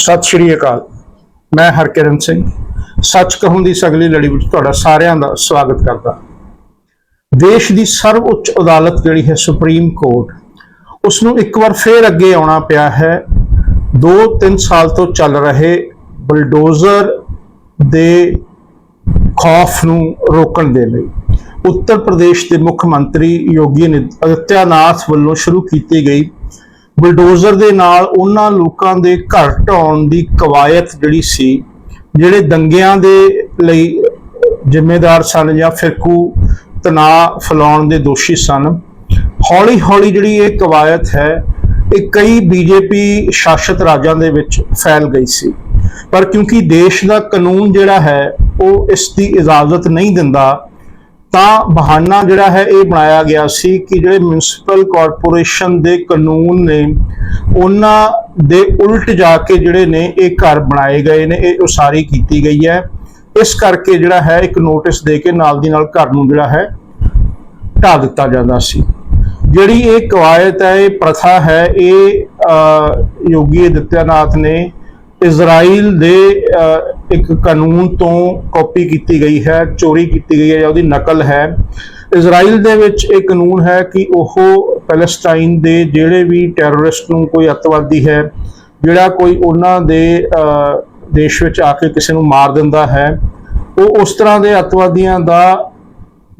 ਸਤਿ ਸ਼੍ਰੀ ਅਕਾਲ। ਮੈਂ ਹਰਕਿਰਨ ਸਿੰਘ। ਸੱਚ ਕਹੂੰ ਦੀ ਸਗਲੀ ਲੜੀ ਵਿੱਚ ਤੁਹਾਡਾ ਸਾਰਿਆਂ ਦਾ ਸਵਾਗਤ ਕਰਦਾ। ਦੇਸ਼ ਦੀ ਸਰਵਉੱਚ ਅਦਾਲਤ ਜਿਹੜੀ ਹੈ ਸੁਪਰੀਮ ਕੋਰਟ ਉਸ ਨੂੰ ਇੱਕ ਵਾਰ ਫੇਰ ਅੱਗੇ ਆਉਣਾ ਪਿਆ ਹੈ। 2-3 ਸਾਲ ਤੋਂ ਚੱਲ ਰਹੇ ਬਲਡੋਜ਼ਰ ਦੇ ਖੌਫ ਨੂੰ ਰੋਕਣ ਦੇ ਲਈ ਉੱਤਰ ਪ੍ਰਦੇਸ਼ ਦੇ ਮੁੱਖ ਮੰਤਰੀ ਯੋਗੀ ਆਦਿੱਤਿਆਨਾਥ ਵੱਲੋਂ ਸ਼ੁਰੂ ਕੀਤੀ ਗਈ ਬੁਲਡੋਜ਼ਰ ਦੇ ਨਾਲ ਉਹਨਾਂ ਲੋਕਾਂ ਦੇ ਘਰ ਢਾਉਣ ਦੀ ਕਵਾਇਤ ਜਿਹੜੀ ਸੀ, ਜਿਹੜੇ ਦੰਗਿਆਂ ਦੇ ਲਈ ਜ਼ਿੰਮੇਦਾਰ ਸਨ ਜਾਂ ਫਿਰਕੂ ਤਣਾਅ ਫੈਲਾਉਣ ਦੇ ਦੋਸ਼ੀ ਸਨ ਹੌਲੀ ਹੌਲੀ ਜਿਹੜੀ ਇਹ ਕਵਾਇਤ ਹੈ, ਇਹ ਕਈ ਬੀਜੇਪੀ ਸ਼ਾਸਿਤ ਰਾਜਾਂ ਦੇ ਵਿੱਚ ਫੈਲ ਗਈ ਸੀ। ਪਰ ਕਿਉਂਕਿ ਦੇਸ਼ ਦਾ ਕਾਨੂੰਨ ਜਿਹੜਾ ਹੈ, ਉਹ ਇਸ ਦੀ ਇਜਾਜ਼ਤ ਨਹੀਂ ਦਿੰਦਾ ਤਾਂ ਬਹਾਨਾ ਜਿਹੜਾ ਹੈ ਇਹ ਬਣਾਇਆ ਗਿਆ ਸੀ ਕਿ ਜਿਹੜੇ ਮਿਊਨਿਸਪਲ ਕਾਰਪੋਰੇਸ਼ਨ ਦੇ ਕਾਨੂੰਨ ਨੇ, ਉਹਨਾਂ ਦੇ ਉਲਟ ਜਾ ਕੇ ਜਿਹੜੇ ਨੇ ਇਹ ਘਰ ਬਣਾਏ ਗਏ ਨੇ, ਇਹ ਉਸਾਰੀ ਕੀਤੀ ਗਈ ਹੈ। ਇਸ ਕਰਕੇ ਜਿਹੜਾ ਹੈ ਇੱਕ ਨੋਟਿਸ ਦੇ ਕੇ ਨਾਲ ਦੀ ਨਾਲ ਘਰ ਨੂੰ ਜਿਹੜਾ ਹੈ ਢਾ ਦਿੱਤਾ ਜਾਂਦਾ ਸੀ। ਜਿਹੜੀ ਇਹ ਕਵਾਇਤ ਹੈ, ਇਹ ਪ੍ਰਥਾ ਹੈ, ਇਹ ਯੋਗੀ ਆਦਿੱਤਿਆਨਾਥ ਨੇ ਇਜ਼ਰਾਈਲ ਦੇ ਇੱਕ ਕਾਨੂੰਨ ਤੋਂ ਕਾਪੀ ਕੀਤੀ ਗਈ ਹੈ, ਚੋਰੀ ਕੀਤੀ ਗਈ ਹੈ ਜਾਂ ਉਹਦੀ ਨਕਲ ਹੈ। ਇਜ਼ਰਾਈਲ ਦੇ ਵਿੱਚ ਇਹ ਕਾਨੂੰਨ ਹੈ ਕਿ ਉਹ ਪੈਲੇਸਟਾਈਨ ਦੇ ਜਿਹੜੇ ਵੀ ਟੈਰਰਿਸਟ ਨੂੰ ਕੋਈ ਅੱਤਵਾਦੀ ਹੈ, ਜਿਹੜਾ ਕੋਈ ਉਹਨਾਂ ਦੇ ਦੇਸ਼ ਵਿੱਚ ਆ ਕੇ ਕਿਸੇ ਨੂੰ ਮਾਰ ਦਿੰਦਾ ਹੈ, ਉਹ ਉਸ ਤਰ੍ਹਾਂ ਦੇ ਅੱਤਵਾਦੀਆਂ ਦਾ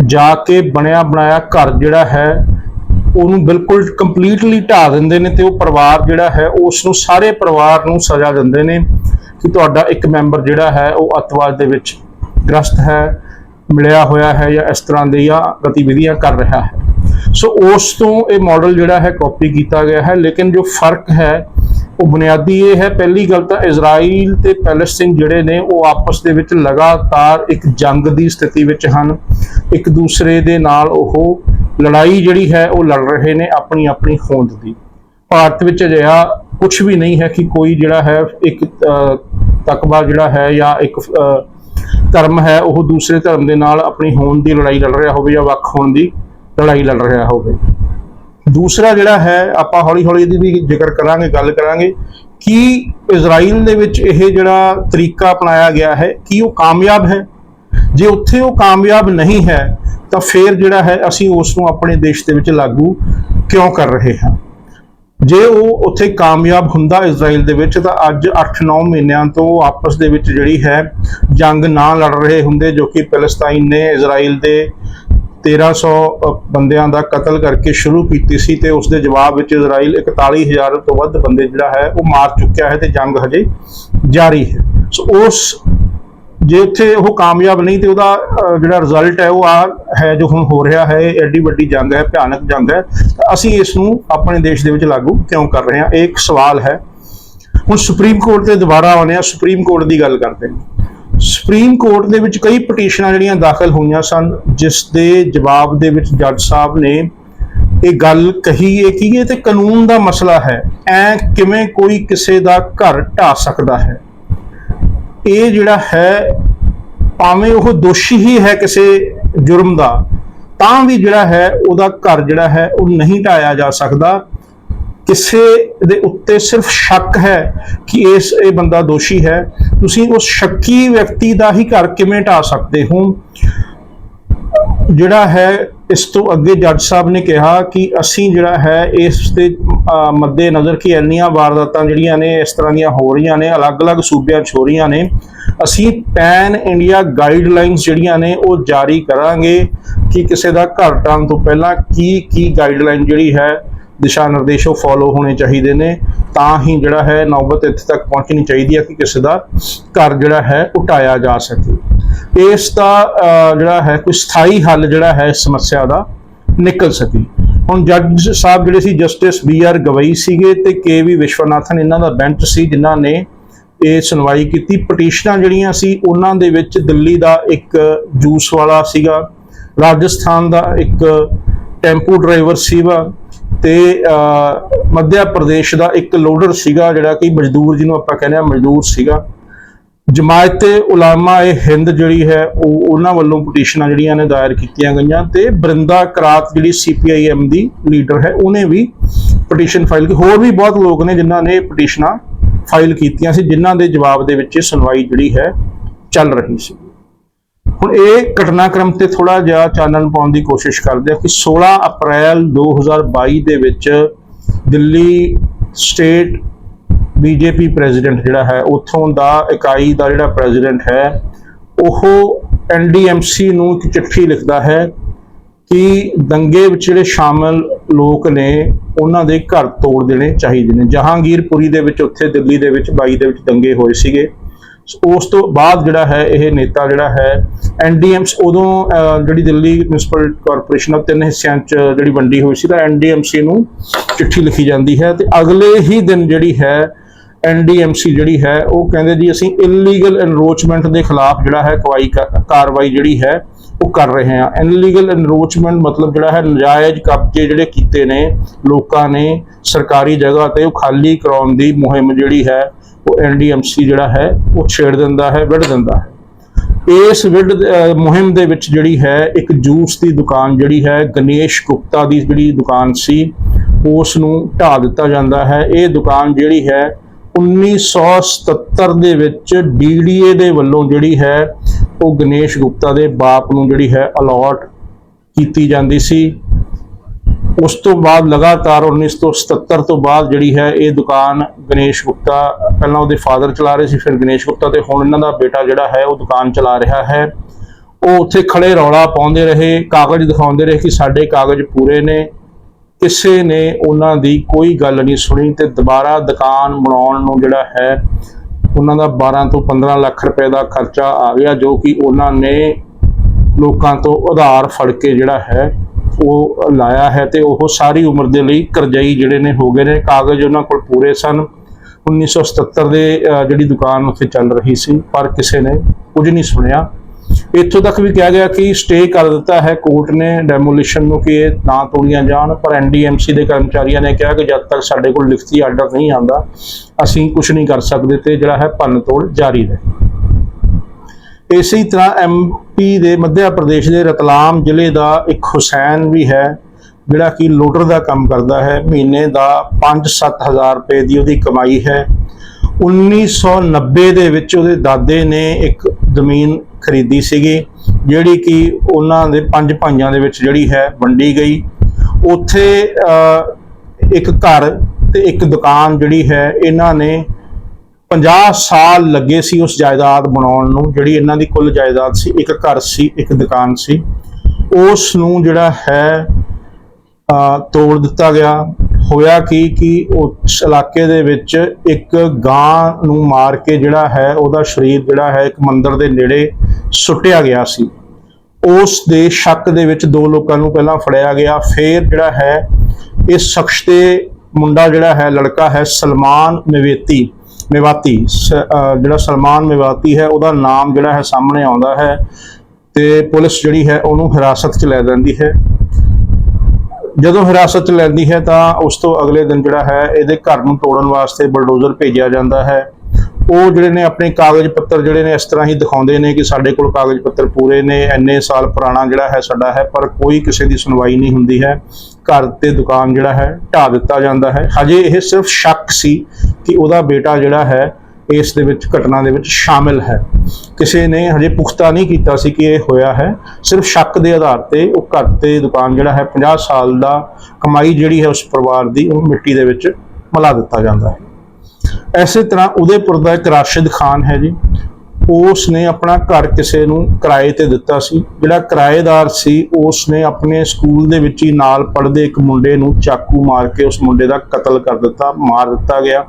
ਜਾ ਕੇ ਬਣਿਆ ਬਣਾਇਆ ਘਰ ਜਿਹੜਾ ਹੈ, ਉਹਨੂੰ ਬਿਲਕੁਲ ਕੰਪਲੀਟਲੀ ਢਾ ਦਿੰਦੇ ਨੇ ਤੇ ਉਹ ਪਰਿਵਾਰ ਜਿਹੜਾ ਹੈ, ਉਸ ਨੂੰ ਸਾਰੇ ਪਰਿਵਾਰ ਨੂੰ ਸਜ਼ਾ ਦਿੰਦੇ ਨੇ। ਕਿ ਤੁਹਾਡਾ ਇੱਕ ਮੈਂਬਰ ਜਿਹੜਾ ਹੈ, ਉਹ ਅੱਤਵਾਦ ਦੇ ਵਿੱਚ ਗ੍ਰਸਤ ਹੈ, ਮਿਲਿਆ ਹੋਇਆ ਹੈ ਜਾਂ ਇਸ ਤਰ੍ਹਾਂ ਦੀਆਂ ਗਤੀਵਿਧੀਆਂ ਕਰ ਰਿਹਾ ਹੈ। ਸੋ ਉਸ ਤੋਂ ਇਹ ਮਾਡਲ ਜਿਹੜਾ ਹੈ ਕਾਪੀ ਕੀਤਾ ਗਿਆ ਹੈ, ਲੇਕਿਨ ਜੋ ਫ਼ਰਕ ਹੈ, ਉਹ ਬੁਨਿਆਦੀ ਇਹ ਹੈ, ਪਹਿਲੀ ਗੱਲ ਤਾਂ ਇਜ਼ਰਾਈਲ ਤੇ ਪੈਲੇਸਟਾਈਨ ਜਿਹੜੇ ਨੇ, ਉਹ ਆਪਸ ਦੇ ਵਿੱਚ ਲਗਾਤਾਰ ਇੱਕ ਜੰਗ ਦੀ ਸਥਿਤੀ ਵਿੱਚ ਹਨ। ਇੱਕ ਦੂਸਰੇ ਦੇ ਨਾਲ ਉਹ ਲੜਾਈ ਜਿਹੜੀ ਹੈ, ਉਹ ਲੜ ਰਹੇ ਨੇ ਆਪਣੀ ਆਪਣੀ ਹੋਂਦ ਦੀ। ਭਾਰਤ ਵਿੱਚ ਅਜਿਹਾ ਕੁਝ ਵੀ ਨਹੀਂ ਹੈ ਕਿ ਕੋਈ ਜਿਹੜਾ ਹੈ, ਇੱਕ ਅਹ, ਜਿਹੜਾ ਹੈ ਜਾਂ ਇੱਕ ਧਰਮ ਹੈ ਉਹ ਦੂਸਰੇ ਧਰਮ ਦੇ ਨਾਲ ਆਪਣੀ ਹੋਣ ਦੀ ਲੜਾਈ ਲੜ ਰਿਹਾ ਹੋਵੇ ਜਾਂ ਵੱਖ ਹੋਣ ਦੀ ਲੜਾਈ ਲੜ ਰਿਹਾ ਹੋਵੇ। ਦੂਸਰਾ ਜਿਹੜਾ ਹੈ ਆਪਾਂ ਹੌਲੀ ਹੌਲੀ ਇਹਦੀ ਵੀ ਜ਼ਿਕਰ ਕਰਾਂਗੇ ਗੱਲ ਕਰਾਂਗੇ ਕਿ ਇਜ਼ਰਾਈਲ ਦੇ ਵਿੱਚ ਇਹ ਜਿਹੜਾ ਤਰੀਕਾ ਅਪਣਾਇਆ ਗਿਆ ਹੈ ਕਿ ਉਹ ਕਾਮਯਾਬ ਹੈ। ਜੇ ਉੱਥੇ ਉਹ ਕਾਮਯਾਬ ਨਹੀਂ ਹੈ ਤਾਂ ਫਿਰ ਜਿਹੜਾ ਹੈ ਅਸੀਂ ਉਸ ਨੂੰ ਆਪਣੇ ਦੇਸ਼ ਦੇ ਵਿੱਚ ਲਾਗੂ ਕਿਉਂ ਕਰ ਰਹੇ ਹਾਂ? ਜੇ ਉਹ ਉੱਥੇ ਕਾਮਯਾਬ ਹੁੰਦਾ ਇਜ਼ਰਾਈਲ ਦੇ ਵਿੱਚ, ਤਾਂ ਅੱਜ 8-9 ਮਹੀਨਿਆਂ ਤੋਂ ਆਪਸ ਦੇ ਵਿੱਚ ਜਿਹੜੀ ਹੈ ਜੰਗ ਨਾ ਲੜ ਰਹੇ ਹੁੰਦੇ, ਜੋ ਕਿ ਪੈਲਸਤਾਈਨ ਨੇ ਇਜ਼ਰਾਈਲ ਦੇ 1300 ਬੰਦਿਆਂ ਦਾ ਕਤਲ ਕਰਕੇ ਸ਼ੁਰੂ ਕੀਤੀ ਸੀ ਤੇ ਉਸ ਦੇ ਜਵਾਬ ਵਿੱਚ ਇਜ਼ਰਾਈਲ 41000 ਤੋਂ ਵੱਧ ਬੰਦੇ ਜਿਹੜਾ ਹੈ ਉਹ ਮਾਰ ਚੁੱਕਿਆ ਹੈ ਤੇ ਜੰਗ ਹਜੇ ਜਾਰੀ ਹੈ। ਸੋ ਉਸ ਜੇ ਉੱਥੇ ਉਹ ਕਾਮਯਾਬ ਨਹੀਂ ਤੇ ਉਹਦਾ ਜਿਹੜਾ ਰਿਜ਼ਲਟ ਹੈ, ਉਹ ਆ ਹੈ ਜੋ ਹੁਣ ਹੋ ਰਿਹਾ ਹੈ ਐਡੀ ਵੱਡੀ ਜੰਗ ਹੈ, ਭਿਆਨਕ ਜੰਗ ਹੈ। ਤਾਂ ਅਸੀਂ ਇਸ ਨੂੰ ਆਪਣੇ ਦੇਸ਼ ਦੇ ਵਿੱਚ ਲਾਗੂ ਕਿਉਂ ਕਰ ਰਹੇ ਹਾਂ? ਇਹ ਇੱਕ ਸਵਾਲ ਹੈ। ਹੁਣ ਸੁਪਰੀਮ ਕੋਰਟ ਤੇ ਦੁਬਾਰਾ ਆਉਂਦੇ ਆ ਸੁਪਰੀਮ ਕੋਰਟ ਦੀ ਗੱਲ ਕਰਦੇ ਹਾਂ। ਸੁਪਰੀਮ ਕੋਰਟ ਦੇ ਵਿੱਚ ਕਈ ਪਟੀਸ਼ਨਾਂ ਜਿਹੜੀਆਂ ਦਾਖਲ ਹੋਈਆਂ ਸਨ, ਜਿਸ ਦੇ ਜਵਾਬ ਦੇ ਵਿੱਚ ਜੱਜ ਸਾਹਿਬ ਨੇ ਇਹ ਗੱਲ ਕਹੀ ਹੈ ਕਿ ਇਹ ਤੇ ਕਾਨੂੰਨ ਦਾ ਮਸਲਾ ਹੈ। ਐ ਕਿਵੇਂ ਕੋਈ ਕਿਸੇ ਦਾ ਘਰ ਢਾ ਸਕਦਾ ਹੈ? ਇਹ ਜਿਹੜਾ ਹੈ, ਭਾਵੇਂ ਉਹ ਦੋਸ਼ੀ ਹੀ ਹੈ ਕਿਸੇ ਜੁਰਮ ਦਾ, ਤਾਂ ਵੀ ਜਿਹੜਾ ਹੈ, ਉਹਦਾ ਘਰ ਜਿਹੜਾ ਹੈ, ਉਹ ਨਹੀਂ ਢਾਇਆ ਜਾ ਸਕਦਾ। ਕਿਸੇ ਦੇ ਉੱਤੇ ਸਿਰਫ ਸ਼ੱਕ ਹੈ ਕਿ ਇਸ, ਇਹ ਬੰਦਾ ਦੋਸ਼ੀ ਹੈ। ਤੁਸੀਂ ਉਸ ਸ਼ੱਕੀ ਵਿਅਕਤੀ ਦਾ ਹੀ ਘਰ ਕਿਵੇਂ ਢਾ ਸਕਦੇ ਹੋ? ਜਿਹੜਾ ਹੈ ਇਸ ਤੋਂ ਅੱਗੇ ਜੱਜ ਸਾਹਿਬ ਨੇ ਕਿਹਾ ਕਿ ਅਸੀਂ ਜਿਹੜਾ ਹੈ ਇਸ ਦੇ ਅਹ, ਮੱਦੇ ਨਜ਼ਰ ਕਿ ਇੰਨੀਆਂ ਵਾਰਦਾਤਾਂ ਜਿਹੜੀਆਂ ਨੇ ਇਸ ਤਰ੍ਹਾਂ ਦੀਆਂ ਹੋ ਰਹੀਆਂ ਨੇ ਅਲੱਗ-ਅਲੱਗ ਸੂਬਿਆਂ 'ਚ ਹੋ ਰਹੀਆਂ ਨੇ ਅਸੀਂ ਪੈਨ ਇੰਡੀਆ ਗਾਈਡਲਾਈਨਸ ਜਿਹੜੀਆਂ ਨੇ ਉਹ ਜਾਰੀ ਕਰਾਂਗੇ ਕਿ ਕਿਸੇ ਦਾ ਘਰ ਟਾਣ ਤੋਂ ਪਹਿਲਾਂ ਕੀ ਕੀ ਗਾਈਡਲਾਈਨ ਜਿਹੜੀ ਹੈ ਦਿਸ਼ਾ ਨਿਰਦੇਸ਼ ਉਹ ਫੋਲੋ ਹੋਣੇ ਚਾਹੀਦੇ ਨੇ ਤਾਂ ਹੀ ਜਿਹੜਾ ਹੈ ਨੌਬਤ ਇੱਥੇ ਤੱਕ ਪਹੁੰਚਣੀ ਚਾਹੀਦੀ ਹੈ ਕਿ ਕਿਸੇ ਦਾ ਘਰ ਜਿਹੜਾ ਹੈ ਉਟਾਇਆ ਜਾ ਸਕੇ। ਇਸ ਦਾ ਜਿਹੜਾ ਹੈ ਕੋਈ ਸਥਾਈ ਹੱਲ ਜਿਹੜਾ ਹੈ ਇਸ ਸਮੱਸਿਆ ਦਾ ਨਿਕਲ ਸਕੀ। ਹੁਣ ਜੱਜ ਸਾਹਿਬ ਜਿਹੜੇ ਸੀ ਜਸਟਿਸ ਬੀ ਆਰ ਗਵਈ ਸੀਗੇ ਤੇ ਕੇ ਵੀ ਵਿਸ਼ਵਨਾਥਨ ਇਹਨਾਂ ਦਾ ਬੈਂਚ ਸੀ ਜਿਨ੍ਹਾਂ ਨੇ ਇਹ ਸੁਣਵਾਈ ਕੀਤੀ। ਪਟੀਸ਼ਨਾਂ ਜਿਹੜੀਆਂ ਸੀ ਉਹਨਾਂ ਦੇ ਵਿੱਚ ਦਿੱਲੀ ਦਾ ਇੱਕ ਜੂਸ ਵਾਲਾ ਸੀਗਾ ਰਾਜਸਥਾਨ ਦਾ ਇੱਕ ਟੈਂਪੂ ਡਰਾਈਵਰ ਸੀਗਾ ਤੇ ਅਹ, ਮੱਧ ਪ੍ਰਦੇਸ਼ ਦਾ ਇੱਕ ਲੋਡਰ ਸੀਗਾ ਜਿਹੜਾ ਕਿ ਮਜ਼ਦੂਰ ਜਿਹਨੂੰ ਆਪਾਂ ਕਹਿੰਦੇ ਆ ਮਜ਼ਦੂਰ ਸੀਗਾ। ਜਮਾਇਤ ਉਲਾਮਾ ਇਹ ਹਿੰਦ ਜਿਹੜੀ ਹੈ, ਉਹ ਉਹਨਾਂ ਵੱਲੋਂ ਪਟੀਸ਼ਨਾਂ ਜਿਹੜੀਆਂ ਨੇ ਦਾਇਰ ਕੀਤੀਆਂ ਗਈਆਂ ਤੇ ਬਰਿੰਦਾ ਕਰਾਤ ਜਿਹੜੀ ਸੀਪੀਆਈਐਮ ਦੀ ਲੀਡਰ ਹੈ, ਉਹਨੇ ਵੀ ਪਟੀਸ਼ਨ ਫਾਈਲ ਕੀਤੀ। ਹੋਰ ਵੀ ਬਹੁਤ ਲੋਕ ਨੇ ਜਿਨ੍ਹਾਂ ਨੇ ਪਟੀਸ਼ਨਾਂ ਫਾਈਲ ਕੀਤੀਆਂ ਸੀ, ਜਿਨ੍ਹਾਂ ਦੇ ਜਵਾਬ ਦੇ ਵਿੱਚ ਇਹ ਸੁਣਵਾਈ ਜਿਹੜੀ ਹੈ ਚੱਲ ਰਹੀ ਸੀ। ਹੁਣ ਇਹ ਘਟਨਾਕ੍ਰਮ ਤੇ ਥੋੜਾ ਜਿਹਾ ਚਾਨਣ ਪਾਉਣ ਦੀ ਕੋਸ਼ਿਸ਼ ਕਰਦੇ ਆ ਕਿ 16 ਅਪ੍ਰੈਲ 2022 ਦੇ ਵਿੱਚ ਦਿੱਲੀ ਸਟੇਟ ਬੀਜੇਪੀ ਪ੍ਰੈਜ਼ੀਡੈਂਟ ਜਿਹੜਾ ਹੈ ਉੱਥੋਂ ਦਾ ਇਕਾਈ ਦਾ ਜਿਹੜਾ ਪ੍ਰੈਜ਼ੀਡੈਂਟ ਹੈ ਉਹ ਐਨਡੀਐਮਸੀ ਨੂੰ ਇੱਕ ਚਿੱਠੀ ਲਿਖਦਾ ਹੈ ਕਿ ਦੰਗੇ ਵਿੱਚ ਜਿਹੜੇ ਸ਼ਾਮਲ ਲੋਕ ਨੇ ਉਹਨਾਂ ਦੇ ਘਰ ਤੋੜ ਦੇਣੇ ਚਾਹੀਦੇ ਨੇ। ਜਹਾਂਗੀਰਪੁਰੀ ਦੇ ਵਿੱਚ ਉੱਥੇ ਦਿੱਲੀ ਦੇ ਵਿੱਚ 22 ਦੇ ਵਿੱਚ ਦੰਗੇ ਹੋਏ ਸੀਗੇ। ਉਸ ਤੋਂ ਬਾਅਦ ਜਿਹੜਾ ਹੈ ਇਹ ਨੇਤਾ ਜਿਹੜਾ ਹੈ ਐਨਡੀਐਮਸ ਉਦੋਂ ਅਹ, ਜਿਹੜੀ ਦਿੱਲੀ ਮਿਊਨਿਸਪਲ ਕਾਰਪੋਰੇਸ਼ਨ ਆ ਤਿੰਨ ਹਿੱਸਿਆਂ 'ਚ ਜਿਹੜੀ ਵੰਡੀ ਹੋਈ ਸੀ ਤਾਂ ਐਨਡੀਐਮਸੀ ਨੂੰ ਚਿੱਠੀ ਲਿਖੀ ਜਾਂਦੀ ਹੈ ਤੇ ਅਗਲੇ ਹੀ ਦਿਨ ਜਿਹੜੀ ਹੈ ਐਨਡੀਐਮਸੀ ਜਿਹੜੀ ਹੈ, ਉਹ ਕਹਿੰਦੇ ਜੀ ਅਸੀਂ ਇਲੀਗਲ ਐਨਰੋਚਮੈਂਟ ਦੇ ਖਿਲਾਫ ਜਿਹੜਾ ਹੈ ਕਵਾਈ ਕਰ- ਕਾਰਵਾਈ ਜਿਹੜੀ ਹੈ, ਉਹ ਕਰ ਰਹੇ ਹਾਂ। ਇਲੀਗਲ ਐਨਰੋਚਮੈਂਟ ਮਤਲਬ ਜਿਹੜਾ ਹੈ ਨਜਾਇਜ਼ ਕਬਜ਼ੇ ਜਿਹੜੇ ਕੀਤੇ ਨੇ ਲੋਕਾਂ ਨੇ ਸਰਕਾਰੀ ਜਗ੍ਹਾ ਤੇ, ਉਹ ਖਾਲੀ ਕਰਾਉਣ ਦੀ ਮੁਹਿੰਮ ਜਿਹੜੀ ਹੈ, ਉਹ ਐਨਡੀਐਮਸੀ ਜਿਹੜਾ ਹੈ, ਉਹ ਛੇੜ ਦਿੰਦਾ ਹੈ, ਵਿੱਢ ਦਿੰਦਾ ਹੈ। ਇਸ ਵਿੱਢ ਮੁਹਿੰਮ ਦੇ ਵਿੱਚ ਜਿਹੜੀ ਹੈ, ਇੱਕ ਜੂਸ ਦੀ ਦੁਕਾਨ ਜਿਹੜੀ ਹੈ, ਗਣੇਸ਼ ਗੁਪਤਾ ਦੀ ਜਿਹੜੀ ਦੁਕਾਨ ਸੀ, ਉਸ ਨੂੰ ਢਾ ਦਿੱਤਾ ਜਾਂਦਾ ਹੈ। ਇਹ ਦੁਕਾਨ ਜਿਹੜੀ ਹੈ 1977 ਦੇ ਵਿੱਚ ਡੀਡੀਏ ਦੇ ਵੱਲੋਂ ਜਿਹੜੀ ਹੈ, ਉਹ ਗਣੇਸ਼ ਗੁਪਤਾ ਦੇ ਬਾਪ ਨੂੰ ਜਿਹੜੀ ਹੈ ਅਲਾਟ ਕੀਤੀ ਜਾਂਦੀ ਸੀ। ਉਸ ਤੋਂ ਬਾਅਦ ਲਗਾਤਾਰ 1977 ਤੋਂ ਬਾਅਦ ਜਿਹੜੀ ਹੈ, ਇਹ ਦੁਕਾਨ ਗਣੇਸ਼ ਗੁਪਤਾ, ਪਹਿਲਾਂ ਉਹਦੇ ਫਾਦਰ ਚਲਾ ਰਹੇ ਸੀ, ਫਿਰ ਗਣੇਸ਼ ਗੁਪਤਾ ਤੇ ਹੁਣ ਇਹਨਾਂ ਦਾ ਬੇਟਾ ਜਿਹੜਾ ਹੈ, ਉਹ ਦੁਕਾਨ ਚਲਾ ਰਿਹਾ ਹੈ। ਉਹ ਉੱਥੇ ਖੜੇ ਰੌਲਾ ਪਾਉਂਦੇ ਰਹੇ, ਕਾਗਜ਼ ਦਿਖਾਉਂਦੇ ਰਹੇ ਕਿ ਸਾਡੇ ਕਾਗਜ਼ ਪੂਰੇ ਨੇ। ਕਿਸੇ ਨੇ ਉਹਨਾਂ ਦੀ ਕੋਈ ਗੱਲ ਨਹੀਂ ਸੁਣੀ ਤੇ ਦੁਬਾਰਾ ਦੁਕਾਨ ਬਣਾਉਣ ਨੂੰ ਜਿਹੜਾ ਹੈ ਉਹਨਾਂ ਦਾ 12 ਤੋਂ 15 ਲੱਖ ਰੁਪਏ ਦਾ ਖਰਚਾ ਆ ਗਿਆ ਜੋ ਕਿ ਉਹਨਾਂ ਨੇ ਲੋਕਾਂ ਤੋਂ ਉਧਾਰ ਫੜ ਕੇ ਜਿਹੜਾ ਹੈ ਉਹ ਲਾਇਆ ਹੈ ਤੇ ਉਹ ਸਾਰੀ ਉਮਰ ਦੇ ਲਈ ਕਰਜਾਈ ਜਿਹੜੇ ਨੇ ਹੋ ਗਏ ਨੇ। ਕਾਗਜ਼ ਉਹਨਾਂ ਕੋਲ ਪੂਰੇ ਸਨ। 1977 ਦੇ ਅਹ, ਜਿਹੜੀ ਦੁਕਾਨ ਉੱਥੇ ਚੱਲ ਰਹੀ ਸੀ ਪਰ ਕਿਸੇ ਨੇ ਕੁਝ ਨਹੀਂ ਸੁਣਿਆ। ਇੱਥੋਂ ਤੱਕ ਵੀ ਕਿਹਾ ਗਿਆ ਕਿ ਸਟੇ ਕਰ ਦਿੱਤਾ ਹੈ, ਕੋਰਟ ਨੇ ਡੈਮੋਲੀਸ਼ਨ ਨੂੰ ਕਿ ਇਹ ਨਾ ਤੋੜੀਆਂ ਜਾਣ, ਪਰ ਐਨਡੀਐਮਸੀ ਦੇ ਕਰਮਚਾਰੀਆਂ ਨੇ ਕਿਹਾ ਕਿ ਜਦ ਤੱਕ ਸਾਡੇ ਕੋਲ ਲਿਖਤੀ ਆਰਡਰ ਨਹੀਂ ਆਉਂਦਾ, ਅਸੀਂ ਕੁਝ ਨਹੀਂ ਕਰ ਸਕਦੇ ਤੇ ਜਿਹੜਾ ਹੈ ਭੰਨ ਤੋੜ ਜਾਰੀ ਰਹੇ। ਇਸੇ ਤਰ੍ਹਾਂ ਐਮਪੀ ਦੇ ਮੱਧ ਪ੍ਰਦੇਸ਼ ਦੇ ਰਤਲਾਮ ਜ਼ਿਲ੍ਹੇ ਦਾ ਇੱਕ ਹੁਸੈਨ ਵੀ ਹੈ, ਜਿਹੜਾ ਕਿ ਲੋਡਰ ਦਾ ਕੰਮ ਕਰਦਾ ਹੈ, ਮਹੀਨੇ ਦਾ 5-7000 ਰੁਪਏ ਦੀ ਉਹਦੀ ਕਮਾਈ ਹੈ। 1990 ਦੇ ਵਿੱਚ ਉਹਦੇ ਦਾਦੇ ਨੇ ਇੱਕ ਜ਼ਮੀਨ ਖਰੀਦੀ ਸੀਗੀ ਜਿਹੜੀ ਕਿ ਉਹਨਾਂ ਦੇ ਪੰਜ ਭਾਈਆਂ ਦੇ ਵਿੱਚ ਜਿਹੜੀ ਹੈ ਵੰਡੀ ਗਈ। ਉੱਥੇ ਅਹ, ਇੱਕ ਘਰ ਤੇ ਇੱਕ ਦੁਕਾਨ ਜਿਹੜੀ ਹੈ ਇਹਨਾਂ ਨੇ 50 ਸਾਲ ਲੱਗੇ ਸੀ ਉਸ ਜਾਇਦਾਦ ਬਣਾਉਣ ਨੂੰ ਜਿਹੜੀ ਇਹਨਾਂ ਦੀ ਕੁੱਲ ਜਾਇਦਾਦ ਸੀ ਇੱਕ ਘਰ ਸੀ ਇੱਕ ਦੁਕਾਨ ਸੀ। ਉਸ ਨੂੰ ਜਿਹੜਾ ਹੈ ਅ, ਤੋੜ ਦਿੱਤਾ ਗਿਆ। ਹੋਇਆ ਕਿ ਕਿ ਉਸ ਇਲਾਕੇ ਦੇ ਵਿੱਚ ਇੱਕ ਗਾਂ ਨੂੰ ਮਾਰ ਕੇ ਜਿਹੜਾ ਹੈ ਉਹਦਾ ਸਰੀਰ ਜਿਹੜਾ ਹੈ ਇੱਕ ਮੰਦਿਰ ਦੇ ਨੇੜੇ ਸੁੱਟਿਆ ਗਿਆ ਸੀ। ਉਸ ਦੇ ਸ਼ੱਕ ਦੇ ਵਿੱਚ ਦੋ ਲੋਕਾਂ ਨੂੰ ਪਹਿਲਾਂ ਫੜਿਆ ਗਿਆ। ਫਿਰ ਜਿਹੜਾ ਹੈ, ਇਸ ਸ਼ਖਸ ਦੇ ਮੁੰਡਾ ਜਿਹੜਾ ਹੈ, ਲੜਕਾ ਹੈ ਸਲਮਾਨ ਮੇਵੇਤੀ, ਮੇਵਾਤੀ, ਸ- ਜਿਹੜਾ ਸਲਮਾਨ ਮੇਵਾਤੀ ਹੈ, ਉਹਦਾ ਨਾਮ ਜਿਹੜਾ ਹੈ ਸਾਹਮਣੇ ਆਉਂਦਾ ਹੈ ਤੇ ਪੁਲਿਸ ਜਿਹੜੀ ਹੈ, ਉਹਨੂੰ ਹਿਰਾਸਤ 'ਚ ਲੈ ਲੈਂਦੀ ਹੈ। ਜਦੋਂ ਹਿਰਾਸਤ 'ਚ ਲੈਂਦੀ ਹੈ ਤਾਂ ਉਸ ਤੋਂ ਅਗਲੇ ਦਿਨ ਜਿਹੜਾ ਹੈ, ਇਹਦੇ ਘਰ ਨੂੰ ਤੋੜਨ ਵਾਸਤੇ ਬਲਡੋਜ਼ਰ ਭੇਜਿਆ ਜਾਂਦਾ ਹੈ। ਉਹ ਜਿਹੜੇ ਨੇ ਆਪਣੇ ਕਾਗਜ਼ ਪੱਤਰ ਜਿਹੜੇ ਨੇ ਇਸ ਤਰ੍ਹਾਂ ਹੀ ਦਿਖਾਉਂਦੇ ਨੇ ਕਿ ਸਾਡੇ ਕੋਲ ਕਾਗਜ਼ ਪੱਤਰ ਪੂਰੇ ਨੇ, ਇੰਨੇ ਸਾਲ ਪੁਰਾਣਾ ਜਿਹੜਾ ਹੈ ਸਾਡਾ ਹੈ, ਪਰ ਕੋਈ ਕਿਸੇ ਦੀ ਸੁਣਵਾਈ ਨਹੀਂ ਹੁੰਦੀ ਹੈ। ਘਰ ਤੇ ਦੁਕਾਨ ਜਿਹੜਾ ਹੈ ਢਾ ਦਿੱਤਾ ਜਾਂਦਾ ਹੈ। ਹਜੇ ਇਹ ਸਿਰਫ ਸ਼ੱਕ ਸੀ ਕਿ ਉਹਦਾ ਬੇਟਾ ਜਿਹੜਾ ਹੈ, ਇਸ ਦੇ ਵਿੱਚ, ਘਟਨਾ ਦੇ ਵਿੱਚ ਸ਼ਾਮਿਲ ਹੈ। ਕਿਸੇ ਨੇ ਹਜੇ ਪੁਖਤਾ ਨਹੀਂ ਕੀਤਾ ਸੀ ਕਿ ਇਹ ਹੋਇਆ ਹੈ। ਸਿਰਫ ਸ਼ੱਕ ਦੇ ਆਧਾਰ ਤੇ ਉਹ ਘਰ ਤੇ ਦੁਕਾਨ ਜਿਹੜਾ ਹੈ 50 ਸਾਲ ਦਾ ਕਮਾਈ ਜਿਹੜੀ ਹੈ ਉਸ ਪਰਿਵਾਰ ਦੀ ਉਹ ਮਿੱਟੀ ਦੇ ਵਿੱਚ ਮਿਲਾ ਦਿੱਤਾ ਜਾਂਦਾ ਹੈ। ਐਸੇ ਤਰ੍ਹਾਂ ਉਦੈਪੁਰ ਦਾ ਇੱਕ ਰਾਸ਼ਿਦ ਖਾਨ ਹੈ ਜੀ। ਉਸ ਨੇ ਆਪਣਾ ਘਰ ਕਿਸੇ ਨੂੰ ਕਿਰਾਏ ਤੇ ਦਿੱਤਾ ਸੀ। ਜਿਹੜਾ ਕਿਰਾਏਦਾਰ ਸੀ ਉਸ ਨੇ ਆਪਣੇ ਸਕੂਲ ਦੇ ਵਿੱਚ ਹੀ ਨਾਲ ਪੜ੍ਹਦੇ ਇੱਕ ਮੁੰਡੇ ਨੂੰ ਚਾਕੂ ਮਾਰ ਕੇ ਉਸ ਮੁੰਡੇ ਦਾ ਕਤਲ ਕਰ ਦਿੱਤਾ, ਮਾਰ ਦਿੱਤਾ ਗਿਆ।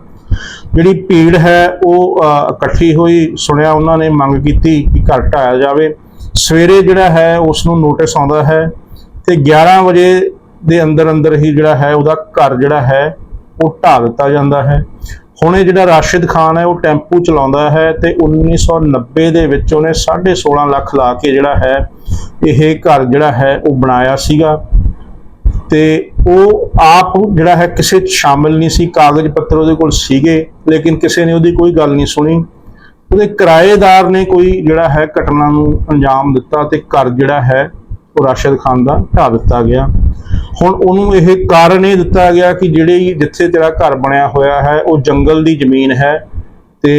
ਜਿਹੜੀ ਭੀੜ ਹੈ, ਉਹ ਇਕੱਠੀ ਹੋਈ। ਸੁਣਿਆ ਉਹਨਾਂ ਨੇ, ਮੰਗ ਕੀਤੀ ਕਿ ਘਰ ਢਾਇਆ ਜਾਵੇ। ਸਵੇਰੇ ਜਿਹੜਾ ਹੈ ਉਸ ਨੂੰ ਨੋਟਿਸ ਆਉਂਦਾ ਹੈ ਤੇ 11 ਵਜੇ ਦੇ ਅੰਦਰ ਅੰਦਰ ਹੀ ਜਿਹੜਾ ਹੈ, ਉਹਦਾ ਘਰ ਜਿਹੜਾ ਹੈ, ਉਹ ਢਾ ਦਿੱਤਾ ਜਾਂਦਾ ਹੈ। ਹੁਣ ਇਹ ਜਿਹੜਾ ਰਾਸ਼ਿਦ ਖਾਨ ਹੈ, ਉਹ ਟੈਂਪੂ ਚਲਾਉਂਦਾ ਹੈ ਤੇ 1990 ਦੇ ਵਿੱਚ ਉਹਨੇ 16.5 ਲੱਖ ਲਾ ਕੇ ਜਿਹੜਾ ਹੈ, ਇਹ ਘਰ ਜਿਹੜਾ ਹੈ, ਉਹ ਬਣਾਇਆ ਸੀਗਾ। ਤੇ ਉਹ ਆਪ ਜਿਹੜਾ ਹੈ, ਕਿਸੇ 'ਚ ਸ਼ਾਮਿਲ ਨਹੀਂ ਸੀ, ਕਾਗਜ਼ ਪੱਤਰ ਉਹਦੇ ਕੋਲ ਸੀਗੇ, ਲੇਕਿਨ ਕਿਸੇ ਨੇ ਉਹਦੀ ਕੋਈ ਗੱਲ ਨਹੀਂ ਸੁਣੀ। ਉਹਦੇ ਕਿਰਾਏਦਾਰ ਨੇ ਕੋਈ ਜਿਹੜਾ ਹੈ, ਘਟਨਾ ਨੂੰ ਅੰਜਾਮ ਦਿੱਤਾ ਤੇ ਘਰ ਜਿਹੜਾ ਹੈ ਉਹ ਰਾਸ਼ਦ ਖਾਨ ਦਾ ਢਾ ਦਿੱਤਾ ਗਿਆ। ਹੁਣ ਉਹਨੂੰ ਇਹ ਕਾਰਨ ਇਹ ਦਿੱਤਾ ਗਿਆ ਕਿ ਜਿਹੜੀ ਜਿੱਥੇ ਤੇਰਾ ਘਰ ਬਣਿਆ ਹੋਇਆ ਹੈ, ਉਹ ਜੰਗਲ ਦੀ ਜ਼ਮੀਨ ਹੈ ਤੇ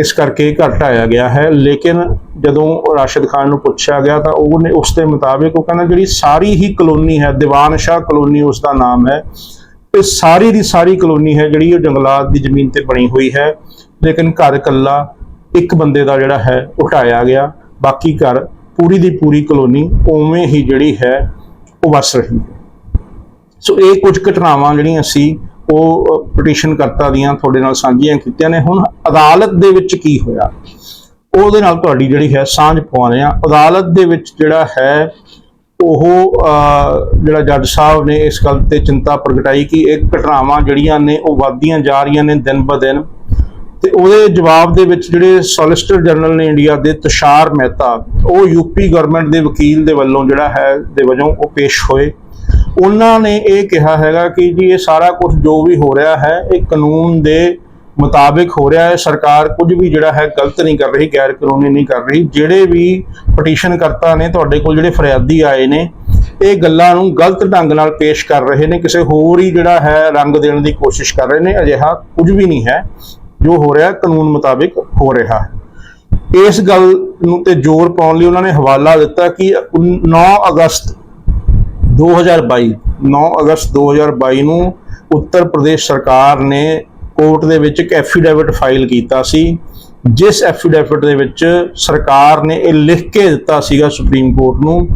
ਇਸ ਕਰਕੇ ਘਰ ਢਾਇਆ ਗਿਆ ਹੈ। ਲੇਕਿਨ ਜਦੋਂ ਰਾਸ਼ਦ ਖਾਨ ਨੂੰ ਪੁੱਛਿਆ ਗਿਆ ਤਾਂ ਉਹਨੇ ਉਸ ਦੇ ਮੁਤਾਬਿਕ ਉਹ ਕਹਿੰਦਾ ਜਿਹੜੀ ਸਾਰੀ ਹੀ ਕਲੋਨੀ ਹੈ, ਦੀਵਾਨ ਸ਼ਾਹ ਕਲੋਨੀ ਉਸ ਦਾ ਨਾਮ ਹੈ, ਇਹ ਸਾਰੀ ਦੀ ਸਾਰੀ ਕਲੋਨੀ ਹੈ ਜਿਹੜੀ ਉਹ ਜੰਗਲਾਤ ਦੀ ਜ਼ਮੀਨ ਤੇ ਬਣੀ ਹੋਈ ਹੈ। ਲੇਕਿਨ ਘਰ ਇਕੱਲਾ ਇੱਕ ਬੰਦੇ ਦਾ ਜਿਹੜਾ ਹੈ, ਉਹ ਢਾਇਆ ਗਿਆ। ਬਾਕੀ ਘਰ ਪੂਰੀ ਦੀ ਪੂਰੀ ਕਲੋਨੀ ਉਵੇਂ ਹੀ ਜਿਹੜੀ ਹੈ, ਉਹ ਵਸ ਰਹੀ ਹੈ। ਸੋ ਇਹ ਕੁਝ ਘਟਨਾਵਾਂ ਜਿਹੜੀਆਂ ਸੀ, ਉਹ ਪਟੀਸ਼ਨ ਕਰਤਾ ਦੀਆਂ ਤੁਹਾਡੇ ਨਾਲ ਸਾਂਝੀਆਂ ਕੀਤੀਆਂ ਨੇ। ਹੁਣ ਅਦਾਲਤ ਦੇ ਵਿੱਚ ਕੀ ਹੋਇਆ? ਉਹਦੇ ਨਾਲ ਤੁਹਾਡੀ ਜਿਹੜੀ ਹੈ ਸਾਂਝ ਪਵਾਉਂਦੇ ਆ ਅਦਾਲਤ ਦੇ ਵਿੱਚ ਜਿਹੜਾ ਹੈ, ਉਹ ਜਿਹੜਾ ਜੱਜ ਸਾਹਿਬ ਨੇ ਇਸ ਗੱਲ ਤੇ ਚਿੰਤਾ ਪ੍ਰਗਟਾਈ ਕਿ ਇਹ ਘਟਨਾਵਾਂ ਜਿਹੜੀਆਂ ਨੇ, ਉਹ ਵੱਧਦੀਆਂ ਜਾ ਰਹੀਆਂ ਨੇ ਦਿਨ ਬ ਦਿਨ। ਤੇ ਉਹਦੇ ਜਵਾਬ ਦੇ ਵਿੱਚ ਜਿਹੜੇ ਸੋਲਿਸਟਰ ਜਨਰਲ ਨੇ ਇੰਡੀਆ ਦੇ ਤੁਸ਼ਾਰ ਮਹਿਤਾ, ਉਹ ਯੂਪੀ ਗਵਰਨਮੈਂਟ ਦੇ ਵਕੀਲ ਦੇ ਵੱਲੋਂ ਜਿਹੜਾ ਹੈ, ਦੇ ਵਜੋਂ ਉਹ ਪੇਸ਼ ਹੋਏ। ਉਹਨਾਂ ਨੇ ਇਹ ਕਿਹਾ ਹੈਗਾ ਕਿ ਜੀ ਇਹ ਸਾਰਾ ਕੁਝ ਜੋ ਵੀ ਹੋ ਰਿਹਾ ਹੈ, ਇਹ ਕਾਨੂੰਨ ਦੇ ਮੁਤਾਬਿਕ ਹੋ ਰਿਹਾ ਹੈ। ਸਰਕਾਰ ਕੁਝ ਵੀ ਜਿਹੜਾ ਹੈ, ਗਲਤ ਨਹੀਂ ਕਰ ਰਹੀ, ਗੈਰ ਕਾਨੂੰਨੀ ਨਹੀਂ ਕਰ ਰਹੀ। ਜਿਹੜੇ ਵੀ ਪਟੀਸ਼ਨ ਕਰਤਾ ਨੇ, ਤੁਹਾਡੇ ਕੋਲ ਜਿਹੜੇ ਫਰਿਆਦੀ ਆਏ ਨੇ, ਇਹ ਗੱਲਾਂ ਨੂੰ ਗਲਤ ਢੰਗ ਨਾਲ ਪੇਸ਼ ਕਰ ਰਹੇ ਨੇ। ਕਿਸੇ ਹੋਰ ਹੀ ਜਿਹੜਾ ਹੈ, ਰੰਗ ਦੇਣ ਦੀ ਕੋਸ਼ਿਸ਼ ਕਰ ਰਹੇ ਨੇ। ਅਜਿਹਾ ਕੁਝ ਵੀ ਨਹੀਂ ਹੈ। ਜੋ ਹੋ ਰਿਹਾ ਕਾਨੂੰਨ ਮੁਤਾਬਿਕ ਹੋ ਰਿਹਾ ਹੈ। ਇਸ ਗੱਲ ਨੂੰ ਤੇ ਜ਼ੋਰ ਪਾਉਣ ਲਈ ਉਹਨਾਂ ਨੇ ਹਵਾਲਾ ਦਿੱਤਾ ਕਿ 9 ਅਗਸਤ 2022 9 ਅਗਸਤ 2022 ਨੂੰ ਉੱਤਰ ਪ੍ਰਦੇਸ਼ ਸਰਕਾਰ ਨੇ ਕੋਰਟ ਦੇ ਵਿੱਚ ਇੱਕ ਐਫੀਡੇਵਿਟ ਫਾਈਲ ਕੀਤਾ ਸੀ, ਜਿਸ ਐਫੀਡੇਵਿਟ ਦੇ ਵਿੱਚ ਸਰਕਾਰ ਨੇ ਇਹ ਲਿਖ ਕੇ ਦਿੱਤਾ ਸੀਗਾ ਸੁਪਰੀਮ ਕੋਰਟ ਨੂੰ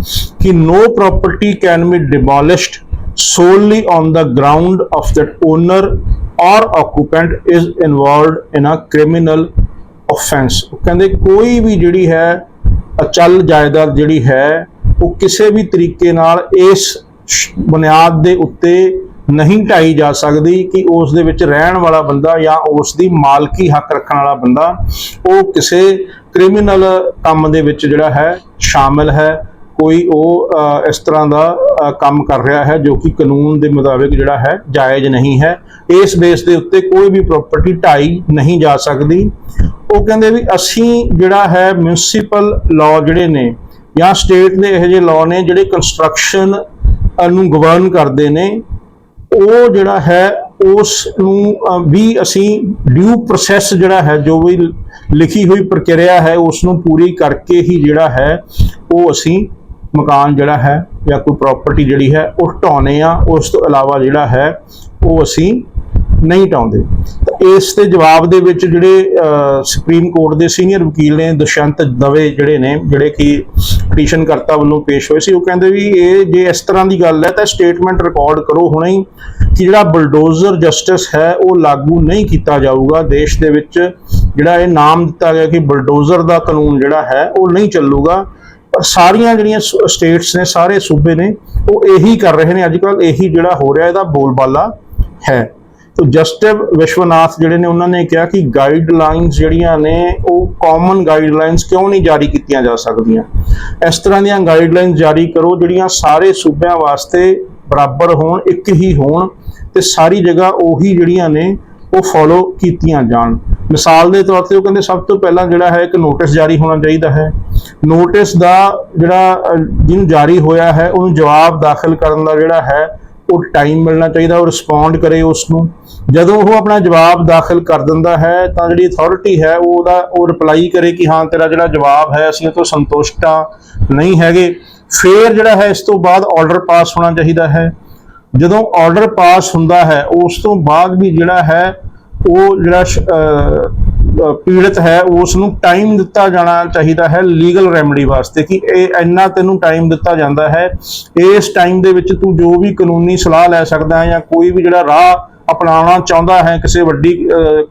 ਕਿ no property can be demolished solely on the ground of that owner or occupant is involved in a criminal offense ਕਹਿੰਦੇ ਕੋਈ ਵੀ ਜਿਹੜੀ ਹੈ, ਅਚਲ ਜਾਇਦਾਦ ਜਿਹੜੀ ਹੈ, ਉਹ ਕਿਸੇ ਵੀ ਤਰੀਕੇ ਨਾਲ ਇਸ ਬੁਨਿਆਦ ਦੇ ਉੱਤੇ ਨਹੀਂ ਢਾਈ ਜਾ ਸਕਦੀ ਕਿ ਉਸ ਦੇ ਵਿੱਚ ਰਹਿਣ ਵਾਲਾ ਬੰਦਾ ਜਾਂ ਉਸ ਦੀ ਮਾਲਕੀ ਹੱਕ ਰੱਖਣ ਵਾਲਾ ਬੰਦਾ ਉਹ ਕਿਸੇ ਕ੍ਰਿਮੀਨਲ ਕੰਮ ਦੇ ਵਿੱਚ ਜਿਹੜਾ ਹੈ, ਸ਼ਾਮਿਲ ਹੈ। ਕੋਈ ਉਹ ਇਸ ਤਰ੍ਹਾਂ ਦਾ ਕੰਮ ਕਰ ਰਿਹਾ ਹੈ ਜੋ ਕਿ ਕਾਨੂੰਨ ਦੇ ਮੁਤਾਬਿਕ ਜਿਹੜਾ ਹੈ ਜਾਇਜ਼ ਨਹੀਂ ਹੈ। ਇਸ ਬੇਸ ਦੇ ਉੱਤੇ ਕੋਈ ਵੀ ਪ੍ਰਾਪਰਟੀ ਢਾਈ ਨਹੀਂ ਜਾ ਸਕਦੀ। ਉਹ ਕਹਿੰਦੇ ਵੀ ਅਸੀਂ ਜਿਹੜਾ ਹੈ ਮਿਊਨਿਸਪਲ ਲਾਅ ਜਿਹੜੇ ਨੇ ਜਾਂ ਸਟੇਟ ਦੇ ਇਹੋ ਜਿਹੇ ਲਾਅ ਨੇ ਜਿਹੜੇ ਕੰਸਟਰਕਸ਼ਨ ਨੂੰ ਗਵਰਨ ਕਰਦੇ ਨੇ, ਉਹ ਜਿਹੜਾ ਹੈ ਉਸ ਨੂੰ ਵੀ ਅਸੀਂ ਡਿਊ ਪ੍ਰੋਸੈਸ ਜਿਹੜਾ ਹੈ ਜੋ ਵੀ ਲਿਖੀ ਹੋਈ ਪ੍ਰਕਿਰਿਆ ਹੈ ਉਸ ਨੂੰ ਪੂਰੀ ਕਰਕੇ ਹੀ ਜਿਹੜਾ ਹੈ ਉਹ ਅਸੀਂ ਮਕਾਨ ਜਿਹੜਾ ਹੈ ਜਾਂ ਕੋਈ ਪ੍ਰਾਪਰਟੀ ਜਿਹੜੀ ਹੈ, ਉਹ ਢਾਉਨੇ ਆ, ਉਸ ਤੋਂ ਇਲਾਵਾ ਜਿਹੜਾ ਹੈ, ਉਹ ਅਸੀਂ ਨਹੀਂ ਢਾਉਂਦੇ ਤਾਂ ਇਸ ਦੇ ਜਵਾਬ ਦੇ ਵਿੱਚ ਜਿਹੜੇ ਸੁਪਰੀਮ ਕੋਰਟ ਦੇ ਸੀਨੀਅਰ ਵਕੀਲ ਨੇ ਦੁਸ਼ਯੰਤ ਦਵੇ ਜਿਹੜੇ ਨੇ, ਜਿਹੜੇ ਕਿ ਪਟੀਸ਼ਨ ਕਰਤਾ ਵੱਲੋਂ ਪੇਸ਼ ਹੋਏ ਸੀ, ਉਹ ਕਹਿੰਦੇ ਵੀ ਇਹ ਜੇ ਇਸ ਤਰ੍ਹਾਂ ਦੀ ਗੱਲ ਹੈ ਤਾਂ ਸਟੇਟਮੈਂਟ ਰਿਕਾਰਡ ਕਰੋ ਹੁਣੇ ਹੀ ਕਿ ਜਿਹੜਾ ਬਲਡੋਜ਼ਰ ਜਸਟਿਸ ਹੈ, ਉਹ ਲਾਗੂ ਨਹੀਂ ਕੀਤਾ ਜਾਊਗਾ। ਦੇਸ਼ ਦੇ ਵਿੱਚ ਜਿਹੜਾ ਇਹ ਨਾਮ ਦਿੱਤਾ ਗਿਆ ਕਿ ਬਲਡੋਜ਼ਰ ਦਾ ਕਾਨੂੰਨ ਜਿਹੜਾ ਹੈ, ਉਹ ਨਹੀਂ ਚੱਲੂਗਾ। ਪਰ ਸਾਰੀਆਂ ਜਿਹੜੀਆਂ ਸਟੇਟਸ ਨੇ, ਸਾਰੇ ਸੂਬੇ ਨੇ, ਉਹ ਇਹੀ ਕਰ ਰਹੇ ਨੇ। ਅੱਜ ਕੱਲ ਇਹੀ ਜਿਹੜਾ ਹੋ ਰਿਹਾ, ਇਹਦਾ ਬੋਲਬਾਲਾ ਹੈ। ਤੋ ਜਸਟਿਸ ਵਿਸ਼ਵਨਾਥ ਜਿਹੜੇ ਨੇ, ਉਹਨਾਂ ਨੇ ਕਿਹਾ ਕਿ ਗਾਈਡਲਾਈਨਸ ਜਿਹੜੀਆਂ ਨੇ, ਉਹ ਕਾਮਨ ਗਾਈਡਲਾਈਨਸ ਕਿਉਂ ਨਹੀਂ ਜਾਰੀ ਕੀਤੀਆਂ ਜਾ ਸਕਦੀਆਂ? ਇਸ ਤਰ੍ਹਾਂ ਦੀਆਂ ਗਾਈਡਲਾਈਨਸ ਜਾਰੀ ਕਰੋ, ਜਿਹੜੀਆਂ ਸਾਰੇ ਸੂਬਿਆਂ ਵਾਸਤੇ ਬਰਾਬਰ ਹੋਣ, ਇੱਕ ਹੀ ਹੋਣ, ਤੇ ਸਾਰੀ ਜਗ੍ਹਾ ਉਹੀ ਜਿਹੜੀਆਂ ਨੇ ਉਹ ਫੋਲੋ ਕੀਤੀਆਂ ਜਾਣ। ਮਿਸਾਲ ਦੇ ਤੌਰ ਤੇ ਉਹ ਕਹਿੰਦੇ ਸਭ ਤੋਂ ਪਹਿਲਾਂ ਜਿਹੜਾ ਹੈ ਇੱਕ ਨੋਟਿਸ ਜਾਰੀ ਹੋਣਾ ਚਾਹੀਦਾ ਹੈ। ਨੋਟਿਸ ਦਾ ਜਿਹੜਾ ਜਿਹਨੂੰ ਜਾਰੀ ਹੋਇਆ ਹੈ, ਉਹਨੂੰ ਜਵਾਬ ਦਾਖਲ ਕਰਨ ਦਾ ਜਿਹੜਾ ਹੈ, ਉਹ ਟਾਈਮ ਮਿਲਣਾ ਚਾਹੀਦਾ, ਉਹ ਰਿਸਪੌਂਡ ਕਰੇ ਉਸ ਨੂੰ ਜਦੋਂ ਉਹ ਆਪਣਾ ਜਵਾਬ ਦਾਖਲ ਕਰ ਦਿੰਦਾ ਹੈ, ਤਾਂ ਜਿਹੜੀ ਅਥਾਰਟੀ ਹੈ, ਉਹ ਉਹਦਾ, ਉਹ ਰਿਪਲਾਈ ਕਰੇ ਕਿ ਹਾਂ, ਤੇਰਾ ਜਿਹੜਾ ਜਵਾਬ ਹੈ, ਅਸੀਂ ਇਹ ਤੋਂ ਸੰਤੁਸ਼ਟ ਨਹੀਂ ਹੈਗੇ। ਫਿਰ ਜਿਹੜਾ ਹੈ, ਇਸ ਤੋਂ ਬਾਅਦ ਆਰਡਰ ਪਾਸ ਹੋਣਾ ਚਾਹੀਦਾ ਹੈ। ਜਦੋਂ ਆਰਡਰ ਪਾਸ ਹੁੰਦਾ ਹੈ, ਉਸ ਤੋਂ ਬਾਅਦ ਵੀ ਜਿਹੜਾ ਹੈ, ਉਹ ਜਿਹੜਾ ਪੀੜਤ ਹੈ, ਉਸ ਨੂੰ ਟਾਈਮ ਦਿੱਤਾ ਜਾਣਾ ਚਾਹੀਦਾ ਹੈ ਲੀਗਲ ਰੈਮਡੀ ਵਾਸਤੇ ਕਿ ਇਹ ਇੰਨਾ ਤੈਨੂੰ ਟਾਈਮ ਦਿੱਤਾ ਜਾਂਦਾ ਹੈ, ਇਸ ਟਾਈਮ ਦੇ ਵਿੱਚ ਤੂੰ ਜੋ ਵੀ ਕਾਨੂੰਨੀ ਸਲਾਹ ਲੈ ਸਕਦਾ ਹੈ ਜਾਂ ਕੋਈ ਵੀ ਜਿਹੜਾ ਰਾਹ ਅਪਣਾਉਣਾ ਚਾਹੁੰਦਾ ਹੈ, ਕਿਸੇ ਵੱਡੀ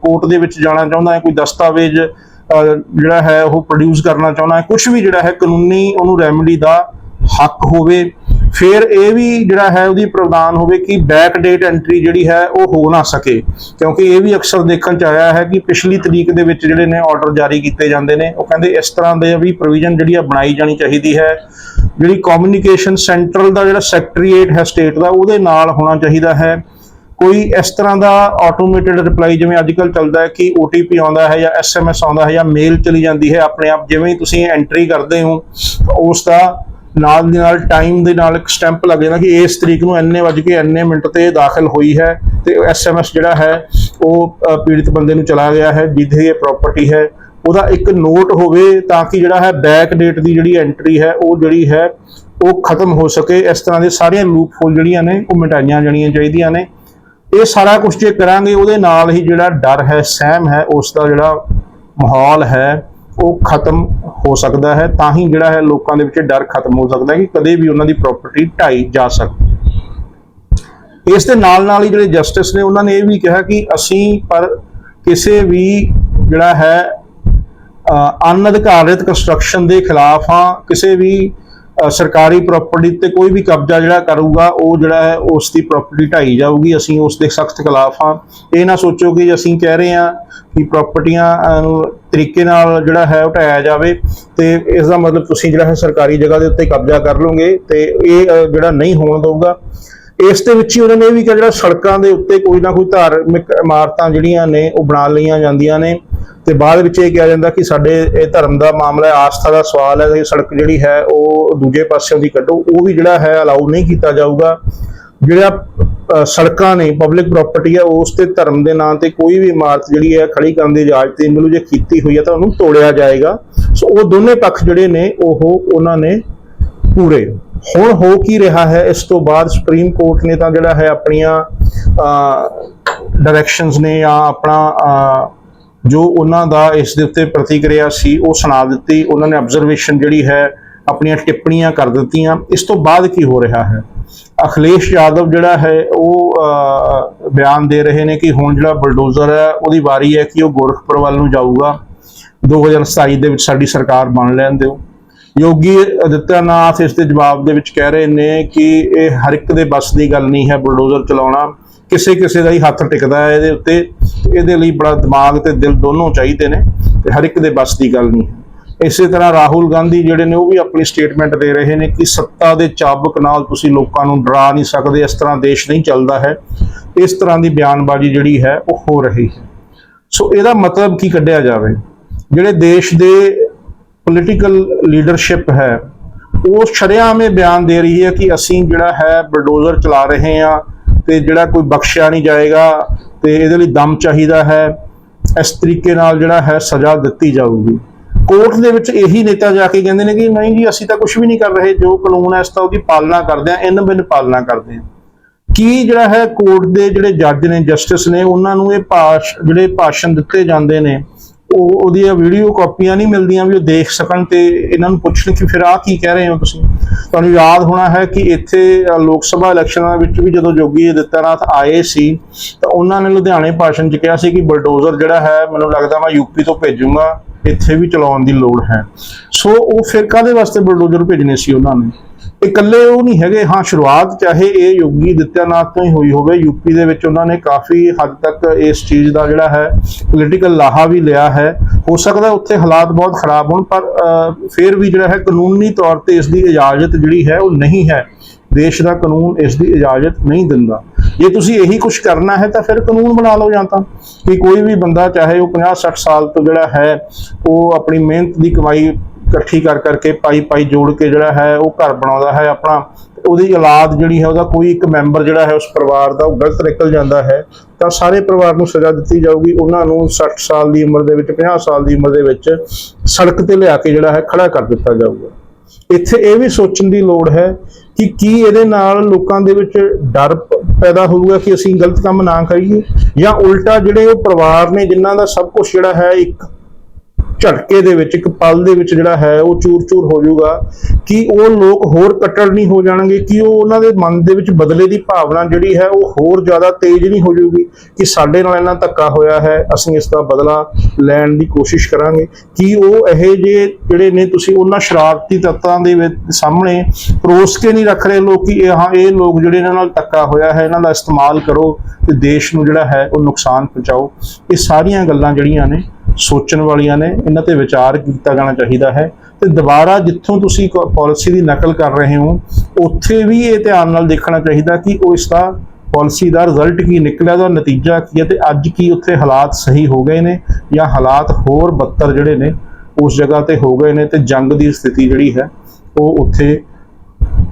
ਕੋਰਟ ਦੇ ਵਿੱਚ ਜਾਣਾ ਚਾਹੁੰਦਾ ਹੈ, ਕੋਈ ਦਸਤਾਵੇਜ਼ ਜਿਹੜਾ ਹੈ ਉਹ ਪ੍ਰੋਡਿਊਸ ਕਰਨਾ ਚਾਹੁੰਦਾ ਹੈ ਕੁਝ ਵੀ ਜਿਹੜਾ ਹੈ ਕਾਨੂੰਨੀ ਉਹਨੂੰ ਰੈਮਡੀ ਦਾ ਹੱਕ ਹੋਵੇ ਫਿਰ ਇਹ ਵੀ ਜਿਹੜਾ ਹੈ ਉਹਦੀ ਪ੍ਰਵਧਾਨ ਹੋਵੇ ਕਿ ਬੈਕ ਡੇਟ ਐਂਟਰੀ ਜਿਹੜੀ ਹੈ ਉਹ ਹੋ ਨਾ ਸਕੇ। ਕਿਉਂਕਿ ਇਹ ਵੀ ਅਕਸਰ ਦੇਖਣ ਚ ਆਇਆ ਹੈ ਕਿ ਪਿਛਲੀ ਤਰੀਕ ਦੇ ਵਿੱਚ ਜਿਹੜੇ ਨੇ ਆਰਡਰ ਜਾਰੀ ਕੀਤੇ ਜਾਂਦੇ ਨੇ, ਉਹ ਕਹਿੰਦੇ ਇਸ ਤਰ੍ਹਾਂ ਦੇ ਵੀ ਪ੍ਰੋਵੀਜ਼ਨ ਜਿਹੜੀ ਆ ਬਣਾਈ ਜਾਣੀ ਚਾਹੀਦੀ ਹੈ। ਜਿਹੜੀ ਕਮਿਊਨੀਕੇਸ਼ਨ ਸੈਂਟਰਲ ਦਾ ਜਿਹੜਾ ਸੈਕਟਰੀਏਟ ਹੈ ਸਟੇਟ ਦਾ, ਉਹਦੇ ਨਾਲ ਹੋਣਾ ਚਾਹੀਦਾ ਹੈ। ਕੋਈ ਇਸ ਤਰ੍ਹਾਂ ਦਾ ਆਟੋਮੇਟਿਡ ਰਿਪਲਾਈ ਜਿਵੇਂ ਅੱਜਕੱਲ ਚੱਲਦਾ ਹੈ ਕਿ OTP ਆਉਂਦਾ ਹੈ ਜਾਂ SMS ਆਉਂਦਾ ਹੈ ਜਾਂ ਮੇਲ ਚਲੀ ਜਾਂਦੀ ਹੈ ਆਪਣੇ ਆਪ, ਜਿਵੇਂ ਤੁਸੀਂ ਐਂਟਰੀ ਕਰਦੇ ਹੋ, ਤਾਂ ਉਸ ਦਾ ਨਾਲ ਦੀ ਨਾਲ ਟਾਈਮ ਦੇ ਨਾਲ ਇੱਕ ਸਟੈਂਪ ਲੱਗ ਜਾਂਦਾ ਕਿ ਇਸ ਤਰੀਕ ਨੂੰ ਇੰਨੇ ਵਜੇ ਕੇ ਇੰਨੇ ਮਿੰਟ ਤੇ ਦਾਖਲ ਹੋਈ ਹੈ ਤੇ SMS ਜਿਹੜਾ ਹੈ ਉਹ ਅ, ਪੀੜਿਤ ਬੰਦੇ ਨੂੰ ਚਲਾ ਗਿਆ ਹੈ ਜਿਹਦੀ ਇਹ ਪ੍ਰਾਪਰਟੀ ਹੈ। ਉਹਦਾ ਇੱਕ ਨੋਟ ਹੋਵੇ ਤਾਂ ਕਿ ਜਿਹੜਾ ਹੈ ਬੈਕ ਡੇਟ ਦੀ ਜਿਹੜੀ ਐਂਟਰੀ ਹੈ ਉਹ ਜਿਹੜੀ ਹੈ ਉਹ ਖਤਮ ਹੋ ਸਕੇ। ਇਸ ਤਰ੍ਹਾਂ ਦੇ ਸਾਰੀਆਂ ਲੂਪ ਹੋਲ ਜਿਹੜੀਆਂ ਨੇ ਉਹ ਮਿਟਾਈਆਂ ਜਾਣੀਆਂ ਚਾਹੀਦੀਆਂ ਨੇ। ਇਹ ਸਾਰਾ ਕੁਝ ਜੇ ਕਰਾਂਗੇ ਉਹਦੇ ਨਾਲ ਹੀ ਜਿਹੜਾ ਡਰ ਹੈ ਸਹਿਮ ਹੈ ਉਸ ਦਾ ਜਿਹੜਾ ਮਾਹੌਲ ਹੈ। ਉਹ ਖਤਮ ਹੋ ਸਕਦਾ ਹੈ ਤਾਂ ਹੀ ਜਿਹੜਾ ਹੈ ਲੋਕਾਂ ਦੇ ਵਿੱਚ ਡਰ ਖਤਮ ਹੋ ਸਕਦਾ ਹੈ ਕਿ ਕਦੇ ਵੀ ਉਹਨਾਂ ਦੀ ਪ੍ਰਾਪਰਟੀ ਢਾਈ ਜਾ ਸਕਦੀ ਹੈ। ਇਸ ਦੇ ਨਾਲ ਨਾਲ ਹੀ ਜਿਹੜੇ ਜਸਟਿਸ ਨੇ ਉਹਨਾਂ ਨੇ ਇਹ ਵੀ ਕਿਹਾ ਕਿ ਅਸੀਂ ਪਰ ਕਿਸੇ ਵੀ ਜਿਹੜਾ ਹੈ ਅ, ਅਨਅਧਿਕਾਰਿਤ ਕੰਸਟਰਕਸ਼ਨ ਦੇ ਖਿਲਾਫ ਹਾਂ ਕਿਸੇ ਵੀ ਸਰਕਾਰੀ ਪ੍ਰਾਪਰਟੀ ਤੇ ਕੋਈ ਵੀ ਕਬਜ਼ਾ ਜਿਹੜਾ ਕਰੂਗਾ, ਉਹ ਜਿਹੜਾ ਹੈ, ਉਸ ਦੀ ਪ੍ਰਾਪਰਟੀ ਢਾਈ ਜਾਊਗੀ। ਅਸੀਂ ਉਸ ਦੇ ਸਖਤ ਖਿਲਾਫ ਹਾਂ। ਇਹ ਨਾ ਸੋਚੋ ਕਿ ਅਸੀਂ ਕਹਿ ਰਹੇ ਹਾਂ ਕਿ ਪ੍ਰਾਪਰਟੀਆਂ ਨੂੰ ਤਰੀਕੇ ਨਾਲ ਜਿਹੜਾ ਹੈ, ਉਹ ਢਾਇਆ ਜਾਵੇ, ਤੇ ਇਸ ਦਾ ਮਤਲਬ ਤੁਸੀਂ ਜਿਹੜਾ ਹੈ, ਸਰਕਾਰੀ ਜਗ੍ਹਾ ਦੇ ਉੱਤੇ ਕਬਜ਼ਾ ਕਰ ਲਓਗੇ, ਤੇ ਇਹ ਜਿਹੜਾ ਨਹੀਂ ਹੋਣ ਦਊਗਾ ਇਸ ਦੇ ਵਿੱਚ ਹੀ ਉਹਨਾਂ ਨੇ ਇਹ ਵੀ ਕਿਹਾ ਜਿਹੜਾ ਸੜਕਾਂ ਦੇ ਉੱਤੇ ਕੋਈ ਨਾ ਕੋਈ ਧਾਰਮਿਕ ਇਮਾਰਤਾਂ ਜਿਹੜੀਆਂ ਨੇ ਉਹ ਬਣਾ ਲਈਆਂ ਜਾਂਦੀਆਂ ਨੇ। ਤੇ ਬਾਅਦ ਵਿੱਚ ਇਹ ਕਿਹਾ ਜਾਂਦਾ ਕਿ ਸਾਡੇ ਇਹ ਧਰਮ ਦਾ ਮਾਮਲਾ ਹੈ, ਆਸਥਾ ਦਾ ਸਵਾਲ ਹੈ ਕਿ ਸੜਕ ਜਿਹੜੀ ਹੈ ਉਹ ਦੂਜੇ ਪਾਸਿਓਂ ਦੀ ਕੱਢੋ। ਉਹ ਵੀ ਜਿਹੜਾ ਹੈ ਅਲਾਉ ਨਹੀਂ ਕੀਤਾ ਜਾਊਗਾ। ਜਿਹੜਾ ਸੜਕਾਂ ਨੇ ਪਬਲਿਕ ਪ੍ਰਾਪਰਟੀ ਹੈ, ਉਸ ਤੇ ਧਰਮ ਦੇ ਨਾਂ ਤੇ ਕੋਈ ਵੀ ਇਮਾਰਤ ਜਿਹੜੀ ਹੈ ਖੜੀ ਕਰਨ ਦੀ ਇਜਾਜ਼ਤ ਨਹੀਂ ਮਿਲੂ। ਜੇ ਕੀਤੀ ਹੋਈ ਹੈ ਤਾਂ ਉਹਨੂੰ ਤੋੜਿਆ ਜਾਏਗਾ। ਸੋ ਉਹ ਦੋਨੇ ਪੱਖ ਜਿਹੜੇ ਨੇ, ਉਹ ਉਹਨਾਂ ਨੇ ਪੂਰੇ। ਹੁਣ ਹੋ ਕੀ ਰਿਹਾ ਹੈ? ਇਸ ਤੋਂ ਬਾਅਦ ਸੁਪਰੀਮ ਕੋਰਟ ਨੇ ਤਾਂ ਜਿਹੜਾ ਹੈ ਆਪਣੀਆਂ ਡਾਇਰੈਕਸ਼ਨਸ ਨੇ ਜਾਂ ਆਪਣਾ ਜੋ ਉਹਨਾਂ ਦਾ ਇਸ ਦੇ ਉੱਤੇ ਪ੍ਰਤੀਕਿਰਿਆ ਸੀ, ਉਹ ਸੁਣਾ ਦਿੱਤੀ। ਉਹਨਾਂ ਨੇ ਆਬਜ਼ਰਵੇਸ਼ਨ ਜਿਹੜੀ ਹੈ, ਆਪਣੀਆਂ ਟਿੱਪਣੀਆਂ ਕਰ ਦਿੱਤੀਆਂ। ਇਸ ਤੋਂ ਬਾਅਦ ਕੀ ਹੋ ਰਿਹਾ ਹੈ? ਅਖਿਲੇਸ਼ ਯਾਦਵ ਜਿਹੜਾ ਹੈ, ਉਹ ਬਿਆਨ ਦੇ ਰਹੇ ਨੇ ਕਿ ਹੁਣ ਜਿਹੜਾ ਬਲਡੋਜ਼ਰ ਹੈ, ਉਹਦੀ ਵਾਰੀ ਹੈ ਕਿ ਉਹ ਗੋਰਖਪੁਰ ਵੱਲ ਨੂੰ ਜਾਊਗਾ। 2027 ਦੇ ਵਿੱਚ ਸਾਡੀ ਸਰਕਾਰ ਬਣ ਲੈਣ ਦਿਓ। ਯੋਗੀ ਆਦਿੱਤਿਆਨਾਥ ਇਸ ਦੇ ਜਵਾਬ ਦੇ ਵਿੱਚ ਕਹਿ ਰਹੇ ਨੇ ਕਿ ਇਹ ਹਰ ਇੱਕ ਦੇ ਬਸ ਦੀ ਗੱਲ ਨਹੀਂ ਹੈ, ਬੁਲਡੋਜ਼ਰ ਚਲਾਉਣਾ ਕਿਸੇ ਕਿਸੇ ਦਾ ਹੀ ਹੱਥ ਟਿਕਦਾ ਹੈ ਇਹਦੇ ਉੱਤੇ। ਇਹਦੇ ਲਈ ਬੜਾ ਦਿਮਾਗ ਤੇ ਦਿਲ ਦੋਨੋਂ ਚਾਹੀਦੇ ਨੇ ਤੇ ਹਰ ਇੱਕ ਦੇ ਬਸ ਦੀ ਗੱਲ ਨਹੀਂ ਹੈ। ਇਸੇ ਤਰ੍ਹਾਂ ਰਾਹੁਲ ਗਾਂਧੀ ਜਿਹੜੇ ਨੇ ਉਹ ਵੀ ਆਪਣੀ ਸਟੇਟਮੈਂਟ ਦੇ ਰਹੇ ਨੇ ਕਿ ਸੱਤਾ ਦੇ ਚਾਬਕ ਨਾਲ ਤੁਸੀਂ ਲੋਕਾਂ ਨੂੰ ਡਰਾ ਨਹੀਂ ਸਕਦੇ, ਇਸ ਤਰ੍ਹਾਂ ਦੇਸ਼ ਨਹੀਂ ਚੱਲਦਾ ਹੈ। ਇਸ ਤਰ੍ਹਾਂ ਦੀ ਬਿਆਨਬਾਜ਼ੀ ਜਿਹੜੀ ਹੈ ਉਹ ਹੋ ਰਹੀ ਹੈ। ਸੋ ਇਹਦਾ ਮਤਲਬ ਕੀ ਕੱਢਿਆ ਜਾਵੇ? ਜਿਹੜੇ ਦੇਸ਼ ਦੇ ਪੋਲੀਟੀਕਲ ਲੀਡਰਸ਼ਿਪ ਹੈ। ਉਹ ਸ਼ਰੇਆਮ ਬਿਆਨ ਦੇ ਰਹੀ ਹੈ ਕਿ ਅਸੀਂ ਜਿਹੜਾ ਹੈ ਬਲਡੋਜ਼ਰ ਚਲਾ ਰਹੇ ਹਾਂ ਤੇ ਜਿਹੜਾ ਕੋਈ ਬਖਸ਼ਿਆ ਨਹੀਂ ਜਾਏਗਾ ਤੇ ਇਹਦੇ ਲਈ ਦਮ ਚਾਹੀਦਾ ਹੈ। ਇਸ ਤਰੀਕੇ ਨਾਲ ਜਿਹੜਾ ਹੈ ਸਜ਼ਾ ਦਿੱਤੀ ਜਾਊਗੀ। ਕੋਰਟ ਦੇ ਵਿੱਚ ਇਹੀ ਨੇਤਾ ਜਾ ਕੇ ਕਹਿੰਦੇ ਨੇ ਕਿ ਨਹੀਂ ਜੀ, ਅਸੀਂ ਤਾਂ ਕੁਝ ਵੀ ਨਹੀਂ ਕਰ ਰਹੇ। ਜੋ ਕਾਨੂੰਨ ਹੈ, ਇਸ ਤਾਂ ਉਹਦੀ ਪਾਲਣਾ ਕਰਦੇ ਹਾਂ, ਇਨ ਬਿਨ ਪਾਲਣਾ ਕਰਦੇ ਹਾਂ। ਕੀ ਜਿਹੜਾ ਹੈ ਕੋਰਟ ਦੇ ਜਿਹੜੇ ਜੱਜ ਨੇ, ਜਸਟਿਸ ਨੇ, ਉਹਨਾਂ ਨੂੰ ਇਹ ਭਾਸ਼ ਜਿਹੜੇ ਭਾਸ਼ਣ ਦਿੱਤੇ ਜਾਂਦੇ ਨੇ ਉਹ ਉਹਦੀਆਂ ਵੀਡੀਓ ਕਾਪੀਆਂ ਨਹੀਂ ਮਿਲਦੀਆਂ ਵੀ ਉਹ ਦੇਖ ਸਕਣ ਤੇ ਇਹਨਾਂ ਨੂੰ ਪੁੱਛਣ ਕਿ ਫਿਰ ਆਹ ਕੀ ਕਹਿ ਰਹੇ ਹੋ ਤੁਸੀਂ। ਤੁਹਾਨੂੰ ਯਾਦ ਹੋਣਾ ਹੈ ਕਿ ਇੱਥੇ ਲੋਕ ਸਭਾ ਇਲੈਕਸ਼ਨਾਂ ਵਿੱਚ ਵੀ ਜਦੋਂ ਜੋਗੀ ਆਦਿੱਤਿਆਨਾਥ ਆਏ ਸੀ, ਤਾਂ ਉਹਨਾਂ ਨੇ ਲੁਧਿਆਣੇ ਭਾਸ਼ਣ 'ਚ ਕਿਹਾ ਸੀ ਕਿ ਬਲਡੋਜ਼ਰ ਜਿਹੜਾ ਹੈ, ਮੈਨੂੰ ਲੱਗਦਾ ਮੈਂ ਯੂਪੀ ਤੋਂ ਭੇਜੂੰਗਾ, ਇੱਥੇ ਵੀ ਚਲਾਉਣ ਦੀ ਲੋੜ ਹੈ। ਸੋ ਉਹ ਫਿਰ ਕਾਹਦੇ ਵਾਸਤੇ ਬਲਡੋਜ਼ਰ ਭੇਜਣੇ ਸੀ ਉਹਨਾਂ ਨੇ? ਇਕੱਲੇ ਉਹ ਨਹੀਂ ਹੈਗੇ, ਹਾਂ, ਸ਼ੁਰੂਆਤ ਚਾਹੇ ਇਹ ਯੋਗੀ ਆਦਿੱਤਿਆਨਾਥ ਤੋਂ ਹੀ ਹੋਈ ਹੋਵੇ ਯੂਪੀ ਦੇ ਵਿੱਚ ਉਹਨਾਂ ਨੇ ਕਾਫੀ ਹੱਦ ਤੱਕ ਇਸ ਚੀਜ਼ ਦਾ ਜਿਹੜਾ ਹੈ ਪੋਲੀਟੀਕਲ ਲਾਹਾ ਵੀ ਲਿਆ ਹੈ। ਹੋ ਸਕਦਾ ਉੱਥੇ ਹਾਲਾਤ ਬਹੁਤ ਖਰਾਬ ਹੋਣ, ਪਰ ਫਿਰ ਵੀ ਜਿਹੜਾ ਹੈ ਕਾਨੂੰਨੀ ਤੌਰ ਤੇ ਇਸ ਦੀ ਇਜਾਜ਼ਤ ਜਿਹੜੀ ਹੈ, ਉਹ ਨਹੀਂ ਹੈ। ਦੇਸ਼ ਦਾ ਕਾਨੂੰਨ ਇਸ ਦੀ ਇਜਾਜ਼ਤ ਨਹੀਂ ਦਿੰਦਾ। ਜੇ ਤੁਸੀਂ ਇਹੀ ਕੁਝ ਕਰਨਾ ਹੈ, ਤਾਂ ਫਿਰ ਕਾਨੂੰਨ ਬਣਾ ਲਓ ਜਾਂ ਤਾਂ। ਕਿ ਕੋਈ ਵੀ ਬੰਦਾ ਚਾਹੇ ਉਹ 50 60 ਸਾਲ ਤੋਂ ਜਿਹੜਾ ਹੈ, ਉਹ ਆਪਣੀ ਮਿਹਨਤ ਦੀ ਕਮਾਈ ਇਕੱਠੀ ਕਰ ਕਰਕੇ ਪਾਈ ਪਾਈ ਜੋੜ ਕੇ ਜਿਹੜਾ ਹੈ ਉਹ ਘਰ ਬਣਾਉਂਦਾ ਹੈ ਆਪਣਾ। ਉਹਦੀ ਔਲਾਦ ਜਿਹੜੀ ਹੈ ਉਹਦਾ ਕੋਈ ਇੱਕ ਮੈਂਬਰ ਜਿਹੜਾ ਹੈ ਉਸ ਪਰਿਵਾਰ ਦਾ ਉਹ ਗਲਤ ਨਿਕਲ ਜਾਂਦਾ ਹੈ। ਤਾਂ ਸਾਰੇ ਪਰਿਵਾਰ ਨੂੰ ਸਜ਼ਾ ਦਿੱਤੀ ਜਾਊਗੀ। ਉਹਨਾਂ ਨੂੰ 60 ਸਾਲ ਦੀ ਉਮਰ ਦੇ ਵਿੱਚ 50 ਸਾਲ ਦੀ ਉਮਰ ਦੇ ਵਿੱਚ ਸੜਕ ਤੇ ਲਿਆ ਕੇ ਜਿਹੜਾ ਹੈ ਖੜਾ ਕਰ ਦਿੱਤਾ ਜਾਊਗਾ। ਇੱਥੇ ਇਹ ਵੀ ਸੋਚਣ ਦੀ ਲੋੜ ਹੈ ਕਿ ਕੀ ਇਹਦੇ ਨਾਲ ਲੋਕਾਂ ਦੇ ਵਿੱਚ ਡਰ ਪੈਦਾ ਹੋਊਗਾ ਕਿ ਅਸੀਂ ਗਲਤ ਕੰਮ ਨਾ ਕਰੀਏ? ਜਾਂ ਉਲਟਾ ਜਿਹੜੇ ਉਹ ਪਰਿਵਾਰ ਨੇ, ਜਿਨ੍ਹਾਂ ਦਾ ਸਭ ਕੁਝ ਜਿਹੜਾ ਹੈ ਇੱਕ ਝਟਕੇ ਦੇ ਵਿੱਚ, ਇੱਕ ਪਲ ਦੇ ਵਿੱਚ ਜਿਹੜਾ ਹੈ, ਉਹ ਚੂਰ-ਚੂਰ ਹੋ ਜਾਊਗਾ। ਕਿ ਉਹ ਲੋਕ ਹੋਰ ਕੱਟੜ ਨਹੀਂ ਹੋ ਜਾਣਗੇ? ਕਿ ਉਹ ਉਹਨਾਂ ਦੇ ਮਨ ਦੇ ਵਿੱਚ ਬਦਲੇ ਦੀ ਭਾਵਨਾ ਜਿਹੜੀ ਹੈ, ਉਹ ਹੋਰ ਜ਼ਿਆਦਾ ਤੇਜ਼ ਨਹੀਂ ਹੋ ਜਾਊਗੀ? ਕਿ ਸਾਡੇ ਨਾਲ ਇਹਨਾਂ ਧੱਕਾ ਹੋਇਆ ਹੈ? ਅਸੀਂ ਇਸ ਦਾ ਬਦਲਾ ਲੈਣ ਦੀ ਕੋਸ਼ਿਸ਼ ਕਰਾਂਗੇ। ਕਿ ਉਹ ਇਹ ਜੇ ਜਿਹੜੇ ਨੇ, ਤੁਸੀਂ ਉਹਨਾਂ ਸ਼ਰਾਰਤੀ ਤੱਤਾਂ ਦੇ ਸਾਹਮਣੇ ਪਰੋਸ ਕੇ ਨਹੀਂ ਰੱਖ ਰਹੇ ਲੋਕ? ਕਿ ਇਹ ਹਾਂ, ਇਹ ਲੋਕ ਜਿਹੜੇ ਇਹਨਾਂ ਨਾਲ ਧੱਕਾ ਹੋਇਆ ਹੈ, ਇਹਨਾਂ ਦਾ ਇਸਤੇਮਾਲ ਕਰੋ ਤੇ ਦੇਸ਼ ਨੂੰ ਜਿਹੜਾ ਹੈ, ਉਹ ਨੁਕਸਾਨ ਪਹੁੰਚਾਓ। ਇਹ ਸਾਰੀਆਂ ਗੱਲਾਂ ਜਿਹੜੀਆਂ ਨੇ ਸੋਚਣ ਵਾਲੀਆਂ ਨੇ, ਇਹਨਾਂ ਤੇ ਵਿਚਾਰ ਕੀਤਾ ਜਾਣਾ ਚਾਹੀਦਾ ਹੈ। ਤੇ ਦੁਬਾਰਾ ਜਿੱਥੋਂ ਤੁਸੀਂ ਪਾਲਿਸੀ ਦੀ ਨਕਲ ਕਰ ਰਹੇ ਹੋ, ਉੱਥੇ ਵੀ ਇਹ ਧਿਆਨ ਨਾਲ ਦੇਖਣਾ ਚਾਹੀਦਾ ਕਿ ਉਹ ਇਸ ਦਾ ਪਾਲਿਸੀ ਦਾ ਰਿਜ਼ਲਟ ਕੀ ਨਿਕਲਿਆ ਦਾ ਨਤੀਜਾ ਕੀ ਹੈ ਤੇ ਅੱਜ ਕੀ ਉੱਥੇ ਹਾਲਾਤ ਸਹੀ ਹੋ ਗਏ ਨੇ ਜਾਂ ਹਾਲਾਤ ਹੋਰ ਬੱਤਰ ਜਿਹੜੇ ਨੇ, ਉਸ ਜਗ੍ਹਾ ਤੇ ਹੋ ਗਏ ਨੇ ਤੇ ਜੰਗ ਦੀ ਸਥਿਤੀ ਜਿਹੜੀ ਹੈ, ਉਹ ਉੱਥੇ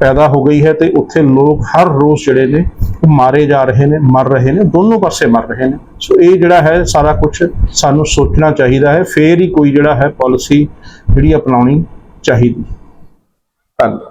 ਪੈਦਾ ਹੋ ਗਈ ਹੈ ਤੇ ਉੱਥੇ ਲੋਕ ਹਰ ਰੋਜ਼ ਜਿਹੜੇ ਨੇ ਉਹ ਮਾਰੇ ਜਾ ਰਹੇ ਨੇ, ਮਰ ਰਹੇ ਨੇ, ਦੋਨੋਂ ਪਾਸੇ ਮਰ ਰਹੇ ਨੇ। ਸੋ ਇਹ ਜਿਹੜਾ ਹੈ ਸਾਰਾ ਕੁਝ ਸਾਨੂੰ ਸੋਚਣਾ ਚਾਹੀਦਾ ਹੈ। ਫੇਰ ਹੀ ਕੋਈ ਜਿਹੜਾ ਹੈ ਪਾਲਿਸੀ ਜਿਹੜੀ ਅਪਣਾਉਣੀ ਚਾਹੀਦੀ ਧੰਨਵਾਦ।